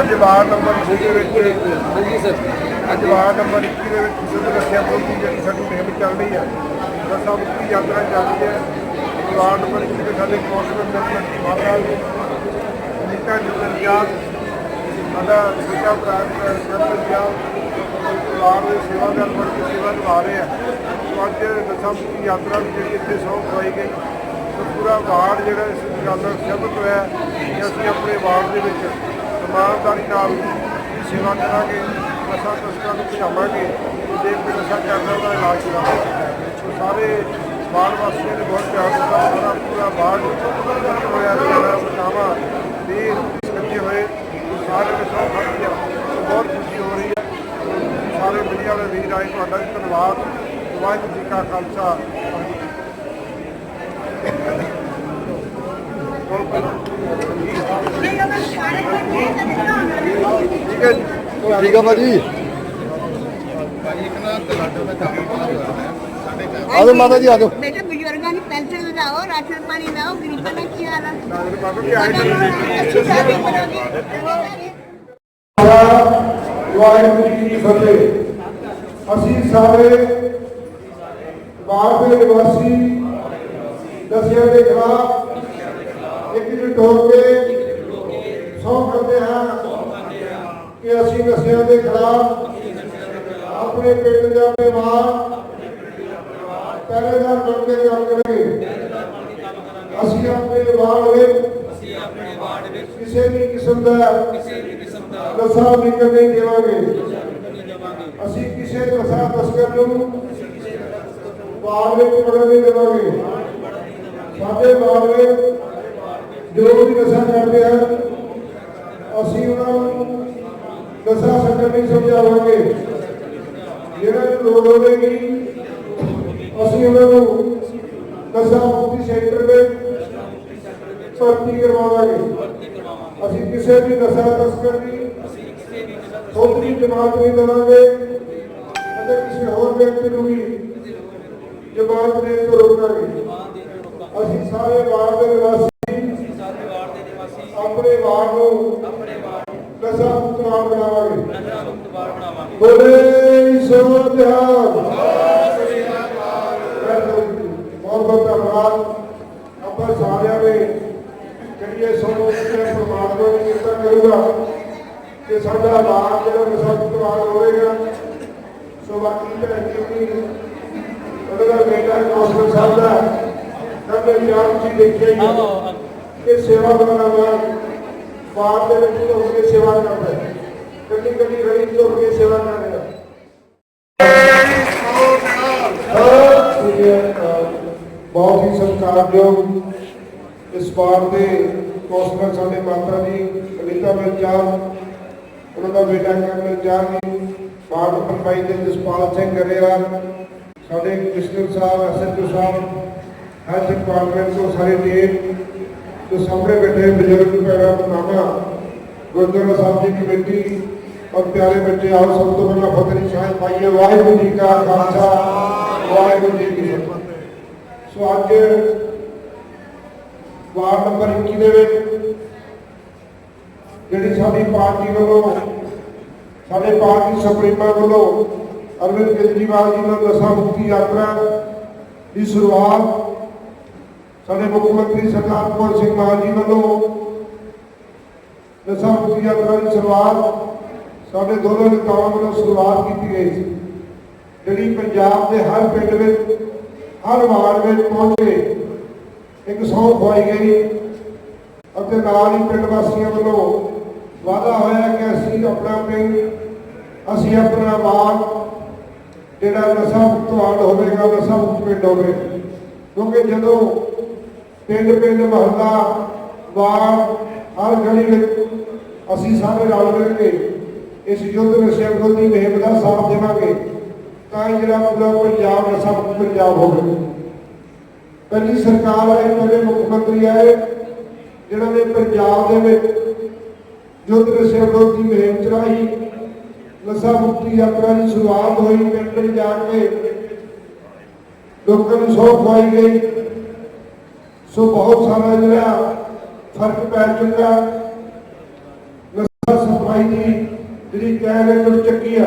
ਅੱਜ ward number 6 ਦੇ ਵਿੱਚ ਹਾਂਜੀ ਸਰ। ਅੱਜ ਵਾਰਡ ਨੰਬਰ 21 ਦੇ ਵਿੱਚ ਸਿੱਧ ਰੱਖਿਆ ਪਹੁੰਚੀ ਜਿਹੜੀ ਸਾਡੀ ਮੁਹਿੰਮ ਚੱਲ ਰਹੀ ਹੈ। ਦਸਾਂ ਮੁਕਤੀ ਯਾਤਰਾ ਚੱਲ ਰਹੀ ਹੈ। ਵਾਰਡ ਨੰਬਰ 21 ਦੇ ਸਾਡੇ ਕੌਂਸਲਰ ਸਰਪੰਚ ਮਾਤਾ ਜੀ ਨੀਤਾ ਜੁਗਰਜਾਤ ਸਾਡਾ ਛੋਟਾ ਭਰਾ ਸਰਪੰਚ ਪਰਿਵਾਰ ਦੇ ਸੇਵਾਦਾਰ ਕੇ ਸੇਵਾ ਨਿਭਾ ਰਹੇ ਆ। ਸੋ ਅੱਜ ਦਸਾਂ ਮੁਕਤੀ ਯਾਤਰਾ ਵੀ ਜਿਹੜੀ ਇੱਥੇ ਸਹੁੰ ਖਵਾਈ ਗਈ। ਪੂਰਾ ਵਾਰਡ ਜਿਹੜਾ ਇਸ ਗੱਲ ਨਾਲ ਸਹਿਮਤ ਹੋਇਆ ਕਿ ਅਸੀਂ ਆਪਣੇ ਵਾਰਡ ਦੇ ਵਿੱਚ ਇਮਾਨਦਾਰੀ ਨਾਲ ਸੇਵਾ ਕਰਾਂਗੇ, ਨਸ਼ਾ ਤਸਕਰਾਂ ਨੂੰ ਭਜਾਵਾਂਗੇ ਤੇ ਫਿਰ ਨਸ਼ਾ ਕਰਨਾ ਦਾ ਇਲਾਜ ਕਰਾਂਗੇ ਸੋ ਸਾਰੇ ਵਾਰਡ ਵਾਸੀਆਂ ਨੇ ਬਹੁਤ ਪਿਆਰ ਦਿੱਤਾ ਸਾਰਾ ਪੂਰਾ ਵਾਰਡ ਹੋਇਆ, ਸਾਰਾ ਬਤਾਵਾ ਵੀ ਇਕੱਠੇ ਹੋਏ, ਸਾਰੇ ਦੇ ਸੌ ਫੜ ਲਿਆ ਬਹੁਤ ਖੁਸ਼ੀ ਹੋ ਰਹੀ ਹੈ। ਸਾਰੇ ਮੀਡੀਆ ਵਾਲੇ ਵੀਰ ਆਏ, ਤੁਹਾਡਾ ਵੀ ਧੰਨਵਾਦ। ਵਾਹਿਗੁਰੂ ਜੀ ਕਾ ਖਾਲਸਾ ਵਾਹਿਗੁਰੂ ਜੀ ਕੀ ਫਤਿਹ। ਠੀਕ ਹੈ ਜੀ। ਠੀਕ ਆ ਭਾਜੀ। ਆਜੋ ਮਾਤਾ ਜੀ ਆਜੋ। ਬੇਟਾ ਬਜ਼ੁਰਗਾਂ ਦੀ ਪੈਨਸ਼ਨ ਵਧਾਓ ਰਾਸ਼ਨ ਪਾਣੀ ਲਾਓ ਗਰੀਬਾਂ ਦਾ ਕੀ ਹਾਲ ਹੈ ਵਾਹਿਗੁਰੂ ਜੀ ਕੀ ਫਤਿਹ ਅਸੀਂ ਸਾਰੇ ਬਾਹਰ ਦੇ ਨਿਵਾਸੀ ਦਸਿਆ ਦੇ ਖਿਲਾਫ ਇੱਕ ਜੁਟ ਹੋ ਕੇ ਸੌਂ ਕਰਦੇ ਹਾਂ। ਨਸ਼ਿਆਂ ਦੇ ਖਿਲਾਫ ਆਪਣੇ ਪਿੰਡ ਦੇ ਪਰਿਵਾਰ ਪਹਿਰੇਦਾਰ ਬਣ ਕੇ ਕੰਮ ਕਰਾਂਗੇ ਅਸੀਂ ਆਪਣੇ ਵਾਰਡ ਵਿੱਚ ਕਿਸੇ ਵੀ ਕਿਸਮ ਦਾ ਨਸ਼ਾ ਨਿਕਲ ਨਹੀਂ ਦੇਵਾਂਗੇ। ਅਸੀਂ ਕਿਸੇ ਨਸ਼ਾ ਤਸਕਰ ਨੂੰ ਬਾਹਰ ਵਿੱਚ ਵੜਨ ਨਹੀਂ ਦੇਵਾਂਗੇ। ਸਾਡੇ ਬਾਹਰ ਵਿੱਚ ਜੋ ਵੀ ਨਸ਼ਾ ਕਰਦੇ ਹਨ, ਅਸੀਂ ਉਹਨਾਂ ਨੂੰ ਨਸ਼ਾ ਛੱਡਣ ਨਹੀਂ ਸਮਝਾਵਾਂਗੇ ਜਿਹੜਾ ਨੂੰ ਲੋੜ ਹੋਵੇਗੀ ਅਸੀਂ ਉਹਨਾਂ ਨੂੰ ਨਸ਼ਾ ਮੁਕਤੀ ਸੈਂਟਰ ਵਿੱਚ ਭਰਤੀ ਕਰਵਾਵਾਂਗੇ। ਅਸੀਂ ਕਿਸੇ ਵੀ ਨਸ਼ਾ ਤਸਕਰ ਦੀ ਖੋਤਰੀ ਜਮਾਤ ਨਹੀਂ ਦੇਵਾਂਗੇ ਅਤੇ ਕਿਸੇ ਹੋਰ ਵਿਅਕਤੀ ਨੂੰ ਵੀ ਜਮਾਤ ਦੇ ਤੋਂ ਰੋਕਾਂਗੇ। ਅਸੀਂ ਸਾਰੇ ਵਾਰਡ ਦੇ ਨਿਵਾਸੀ ਆਪਣੇ ਵਾਰਡ ਨੂੰ ਨਸ਼ਾ ਮੁਕਤ ਵਾਰਡ ਬਣਾਵਾਂਗੇ ਬੋਲੇ ਬਹੁਤ ਬਹੁਤ ਧੰਨਵਾਦ। ਆਪਾਂ ਸਾਰਿਆਂ ਨੇ ਕਰੀਏ ਸੋਨੂੰ ਤੇ ਪਰਮਾਤਮਾ ਦੀ ਕਿਰਪਾ ਕਰੂਗਾ ਕਿ ਸਾਡਾ ਬਾਪ ਜਿਹੜਾ ਨਸ਼ਾ ਮੁਕਤਵਾਰ ਹੋਵੇਗਾ ਸੋ ਬਾਕੀ ਭੈਣ ਜੀ ਉਹਦਾ ਬੇਟਾ ਸਾਹਿਬ ਦਾ। ਕਦੇ ਯਾਰ ਤੁਸੀਂ ਦੇਖਿਆ ਹੀ ਹੈ ਕਿ ਸੇਵਾ ਕਰਨਾ ਬਾਪ ਦੇ ਵਿੱਚ ਹੋ ਕੇ ਸੇਵਾ ਕਰਦਾ। ਹੈ ਕੱਲੀ ਕੱਲੀ ਗਲੀ ਤੋਂ ਹੋ ਸੇਵਾ ਕਰ ਬਹੁਤ ਹੀ ਸਤਿਕਾਰਯੋਗ ਇਸ ਵਾਰ ਦੇ ਕੌਂਸਲਰ ਸਾਡੇ ਮਾਤਾ ਜੀ, ਅਨੀਤਾ ਮਿਰਜ਼ਾਰ ਉਹਨਾਂ ਦਾ ਬੇਟਾ ਕਰਨਲ ਚਾਰ ਜੀ ਵਾਰਡ ਨੰਬਰ 22 ਦੇ ਜਸਪਾਲ ਸਿੰਘ ਗਰੇਵਾਲ, ਸਾਡੇ Krishan Sahib SHO Sahib health department ਤੋਂ ਸਾਰੇ ਟੀਮ ਜੋ ਸਾਹਮਣੇ ਬੈਠੇ ਬਜ਼ੁਰਗ ਪੈਰਾ ਬਤਾਨਾ ਗੁਰਦੁਆਰਾ ਸਾਹਿਬ ਦੀ ਕਮੇਟੀ ਔਰ ਪਿਆਰੇ ਬੱਚੇ, ਆਓ ਸਭ ਤੋਂ ਪਹਿਲਾਂ ਫਤਿਹ ਦੀ ਪਾਈਏ। ਵਾਹਿਗੁਰੂ ਜੀ ਕਾ ਖਾਲਸਾ, ਵਾਹਿਗੁਰੂ ਜੀ ਕੀ ਫਤਿਹ। ਸੋ ਅੱਜ ਵਾਰਡ ਨੰਬਰ 21 ਦੇ ਵਿੱਚ ਜਿਹੜੀ ਸਾਡੀ ਪਾਰਟੀ ਵੱਲੋਂ, ਸਾਡੇ ਪਾਰਟੀ ਸੁਪਰੀਮੋ ਵੱਲੋਂ ਅਰਵਿੰਦ ਕੇਜਰੀਵਾਲ ਜੀ ਨਾਲ ਨਸ਼ਾ ਮੁਕਤੀ ਯਾਤਰਾ ਦੀ ਸ਼ੁਰੂਆਤ ਸਾਡੇ ਮੁੱਖ ਮੰਤਰੀ ਸਰਦਾਰ ਭਗਵੰਤ ਸਿੰਘ ਮਾਨ ਜੀ ਵੱਲੋਂ ਨਸ਼ਾ ਮੁਕਤੀ ਯਾਤਰਾ ਦੀ ਸ਼ੁਰੂਆਤ ਸਾਡੇ ਦੋਨੋਂ ਨੇਤਾਵਾਂ ਵੱਲੋਂ ਸ਼ੁਰੂਆਤ ਕੀਤੀ ਗਈ ਸੀ। ਜਿਹੜੀ ਪੰਜਾਬ ਦੇ ਹਰ ਪਿੰਡ ਵਿੱਚ, ਹਰ ਵਾਰਡ ਵਿੱਚ ਪਹੁੰਚ ਕੇ ਇੱਕ ਸੌ ਖਵਾਈ ਗਈ ਅਤੇ ਨਾਲ ਹੀ ਪਿੰਡ ਵਾਸੀਆਂ ਵੱਲੋਂ ਵਾਅਦਾ ਹੋਇਆ ਕਿ ਅਸੀਂ ਆਪਣਾ ਪਿੰਡ, ਅਸੀਂ ਆਪਣਾ ਵਾਰਡ, ਜਿਹੜਾ ਨਸ਼ਾ ਮੁਕਤ ਵਾਰਡ ਹੋਵੇਗਾ, ਨਸ਼ਾ ਮੁਕਤ ਪਿੰਡ ਹੋਵੇ। ਕਿਉਂਕਿ ਜਦੋਂ ਪਿੰਡ ਪਿੰਡ ਮਹੱਲਾ, ਵਾਰਡ ਹਰ ਗਲੀ ਵਿੱਚ ਅਸੀਂ ਸਾਰੇ ਰਲ ਮਿਲ ਕੇ ਇਸ ਯੁੱਧ ਨਸ਼ੇ ਵਿਰੋਧੀ ਮੁਹਿੰਮ ਦਾ ਸਾਥ ਦੇਵਾਂਗੇ, ਤਾਂ ਹੀ ਜਿਹੜਾ ਪੂਰਾ ਪੰਜਾਬ ਨਸ਼ਾ ਮੁਕਤ ਪੰਜਾਬ ਹੋਵੇ। ਪਹਿਲੀ ਸਰਕਾਰ ਆਏ ਮੇਰੇ ਮੁੱਖ ਮੰਤਰੀ ਆਏ, ਜਿਨ੍ਹਾਂ ਨੇ ਪੰਜਾਬ ਦੇ ਵਿੱਚ ਯੁੱਧ ਨਸ਼ੇ ਵਿਰੋਧੀ ਮੁਹਿੰਮ ਚਲਾਈ ਨਸ਼ਾ ਮੁਕਤੀ ਯਾਤਰਾ ਦੀ ਸ਼ੁਰੂਆਤ ਹੋਈ, ਪਿੰਡ ਪਿੰਡ ਜਾ ਕੇ ਲੋਕਾਂ ਨੂੰ ਸੌਖ ਖਵਾਈ ਗਈ। ਸੋ ਬਹੁਤ ਸਾਰਾ ਜਿਹੜਾ ਫ਼ਰਕ ਪੈ ਚੁੱਕਾ ਨਸ਼ਾ ਸਫ਼ਾਈ ਦੀ ਜਿਹੜੀ ਕਹਿ ਰਹੇ ਚੱਕੀ ਆ।